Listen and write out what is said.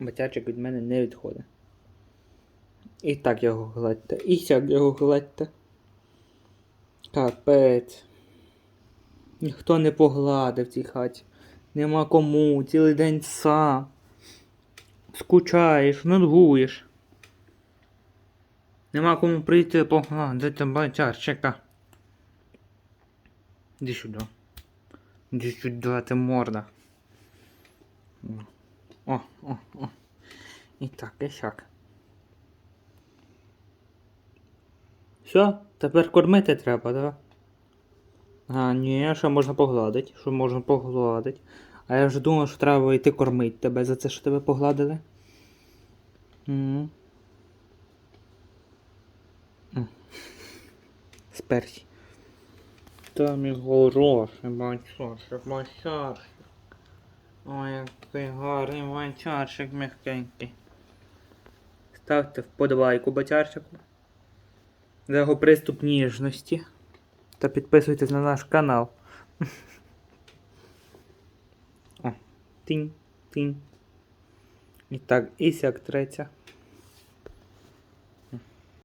Батячик від мене не відходить. І так його гладьте, і сяк його гладьте. Капець. Ніхто не погладив цій хаті. Нема кому, цілий день сам. Скучаєш, нудгуєш. Нема кому прийти погладити батярчика. Іди сюди. Іди сюди, ти морда. О, о, о. І так, і сяк. Все, тепер кормити треба, да? А, ні, що можна погладити, що можна погладити. А я вже думав, що треба йти кормити тебе за це, що тебе погладили. М. Сперсі. Там і хороший бачарчик, бачарчик. Ой, який гарний ванчарчик м'якенький. Ставте вподобайку батярчику. За його приступ ніжності. Та підписуйтесь на наш канал. О, тінь, тінь. І так, і сяк третя.